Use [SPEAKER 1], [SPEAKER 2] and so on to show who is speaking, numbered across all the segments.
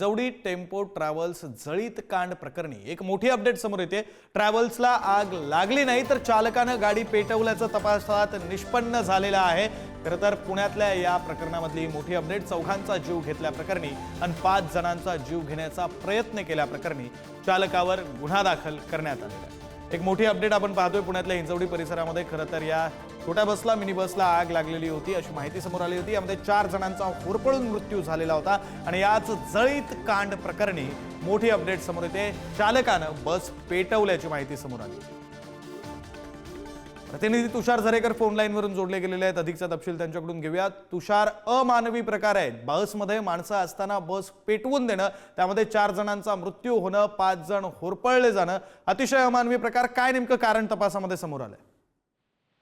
[SPEAKER 1] Hinjawadi tempo travels जळीत कांड प्रकरणी एक मोठी अपडेट समोर येते. ट्रॅव्हल्सला आग लागली नाही तर चालकानं गाडी पेटवल्याचं तपासात निष्पन्न झालेलं आहे. खरं तर पुण्यातल्या या प्रकरणामधली मोठी अपडेट चौघांचा जीव घेतल्या प्रकरणी आणि पाच जणांचा जीव घेण्याचा प्रयत्न केल्याप्रकरणी चालकावर गुन्हा दाखल करण्यात आलेला आहे. एक मोठी अपडेट आपण पाहतोय पुण्यातल्या हिंजवडी परिसरामध्ये. खरं तर या छोट्या बसला मिनी बसला आग लागलेली होती अशी माहिती समोर आली होती. यामध्ये चार जणांचा होरपळून मृत्यू झालेला होता आणि याच जळीत कांड प्रकरणी मोठी अपडेट समोर येते. चालकानं बस पेटवल्याची माहिती समोर आली. प्रतिनिधी तुषार झरेकर फोन लाईनवरून जोडले गेलेले आहेत. अधिकचा तपशील त्यांच्याकडून घेऊया तुषार अमानवी प्रकार आहेत. बसमध्ये माणसं असताना बस पेटवून देणं त्यामध्ये चार जणांचा मृत्यू होणं पाच जण होरपळले जाणं अतिशय अमानवी प्रकार. काय नेमकं कारण तपासामध्ये समोर आलंय?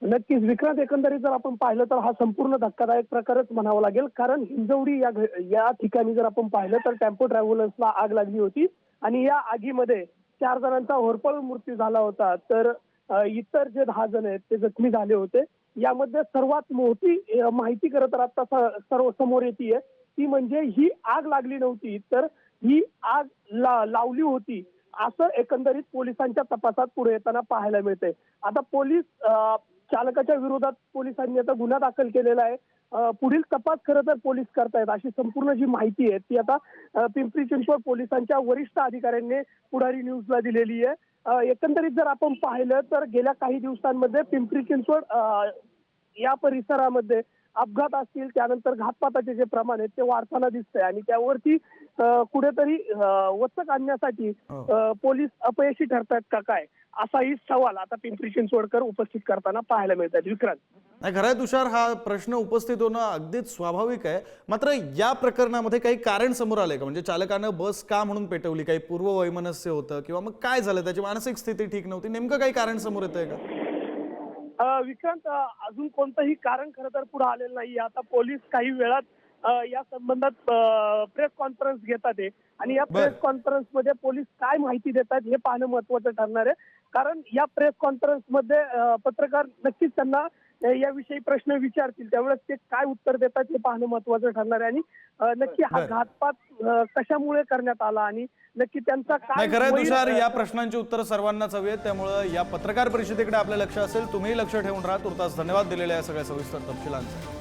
[SPEAKER 2] नक्कीच. विक्रांत एकंदरीत जर आपण पाहिलं तर हा संपूर्ण धक्कादायक प्रकारच म्हणावा लागेल. कारण हिंजवडी या या ठिकाणी जर आपण पाहिलं तर टेम्पो ट्रॅव्हलर्सला आग लागली होती. आणि या आगीमध्ये चार जणांचा होरपळ मृत्यू झाला होता. तर इतर जे दहा जण आहेत ते जखमी झाले होते. यामध्ये सर्वात मोठी माहिती खरं तर आता सर्व समोर येते ती म्हणजे ही आग लागली नव्हती तर ही आग ला- लावली होती. असं एकंदरीत पोलिसांच्या तपासात पुढे येताना पाहायला मिळते आता पोलीस चालकाच्या विरोधात पोलिसांनी आता गुन्हा दाखल केलेला आहे. पुढील तपास खरं तर पोलीस करतायत अशी संपूर्ण जी माहिती आहे ती आता पिंपरी चिंचवड पोलिसांच्या वरिष्ठ अधिकाऱ्यांनी पुढारी न्यूजला दिलेली आहे. एकंदरीत जर आपण पाहिलं तर गेल्या काही दिवसांमध्ये पिंपरी चिंचवड या परिसरामध्ये अपघात असतील त्यानंतर घातपाताचे जे प्रमाण आहे ते वाढताना दिसतंय. आणि त्यावरती कुठेतरी वचक आणण्यासाठी
[SPEAKER 1] हो.
[SPEAKER 2] पोलीस अपयशी ठरतायत का काय? असाही सवाल आता पिंपरी चिंचवडकर उपस्थित करताना पाहायला मिळतात. विक्रांत.
[SPEAKER 1] नाही खरं तुषार हा प्रश्न उपस्थित होणं अगदीच स्वाभाविक आहे. मात्र या प्रकरणामध्ये काही कारण समोर आलंय का? म्हणजे चालकानं बस का म्हणून पेटवली? काही पूर्व वैमनस्य होतं किंवा मग काय झालं? त्याची मानसिक स्थिती ठीक नव्हती. नेमकं काही कारण समोर येतंय का?
[SPEAKER 2] विक्रांत अजून कोणतंही कारण खरं तर पुढे आलेलं नाही आता पोलीस काही वेळात या संबंधात प्रेस कॉन्फरन्स घेतात आहे आणि या. प्रेस कॉन्फरन्समध्ये पोलीस काय माहिती देतात हे पाहणं महत्वाचं ठरणार आहे. कारण या प्रेस कॉन्फरन्समध्ये पत्रकार नक्कीच त्यांना याविषयी प्रश्न विचारतील. त्यावेळेस ते काय उत्तर देतात हे पाहणं महत्वाचं ठरणार आहे. आणि नक्की हा. घातपात कशामुळे करण्यात आला आणि नक्की त्यांचा काय
[SPEAKER 1] खरं तुषार या प्रश्नांची उत्तरं सर्वांनाच हवी आहेत. त्यामुळं या पत्रकार परिषदेकडे आपलं लक्ष असेल तुम्ही लक्ष ठेवून राहा. तुर्तास धन्यवाद दिलेल्या या सगळ्या सविस्तर तपशिलांचे.